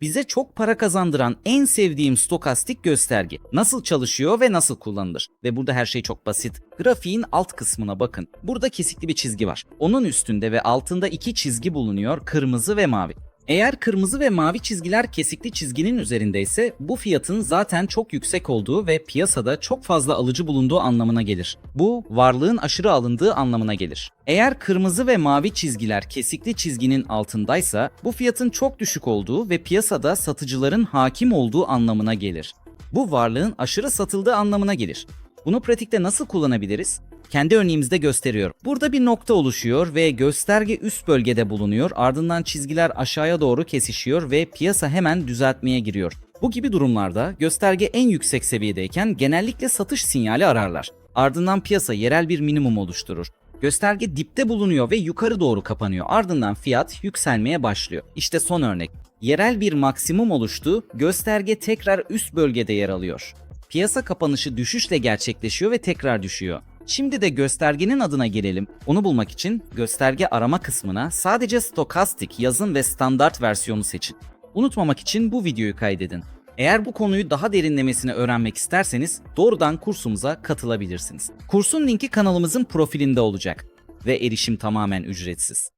bize çok para kazandıran en sevdiğim stokastik gösterge. Nasıl çalışıyor ve nasıl kullanılır? Ve burada her şey çok basit. Grafiğin alt kısmına bakın. Burada kesikli bir çizgi var. Onun üstünde ve altında iki çizgi bulunuyor, kırmızı ve mavi. Eğer kırmızı ve mavi çizgiler kesikli çizginin üzerindeyse bu fiyatın zaten çok yüksek olduğu ve piyasada çok fazla alıcı bulunduğu anlamına gelir. Bu varlığın aşırı alındığı anlamına gelir. Eğer kırmızı ve mavi çizgiler kesikli çizginin altındaysa bu fiyatın çok düşük olduğu ve piyasada satıcıların hakim olduğu anlamına gelir. Bu varlığın aşırı satıldığı anlamına gelir. Bunu pratikte nasıl kullanabiliriz? Kendi örneğimizde gösteriyorum. Burada bir nokta oluşuyor ve gösterge üst bölgede bulunuyor. Ardından çizgiler aşağıya doğru kesişiyor ve piyasa hemen düzeltmeye giriyor. Bu gibi durumlarda gösterge en yüksek seviyedeyken genellikle satış sinyali ararlar. Ardından piyasa yerel bir minimum oluşturur. Gösterge dipte bulunuyor ve yukarı doğru kapanıyor. Ardından fiyat yükselmeye başlıyor. İşte son örnek. Yerel bir maksimum oluştu, gösterge tekrar üst bölgede yer alıyor. Piyasa kapanışı düşüşle gerçekleşiyor ve tekrar düşüyor. Şimdi de göstergenin adına gelelim. Onu bulmak için gösterge arama kısmına sadece stokastik yazın ve standart versiyonu seçin. Unutmamak için bu videoyu kaydedin. Eğer bu konuyu daha derinlemesine öğrenmek isterseniz doğrudan kursumuza katılabilirsiniz. Kursun linki kanalımızın profilinde olacak ve erişim tamamen ücretsiz.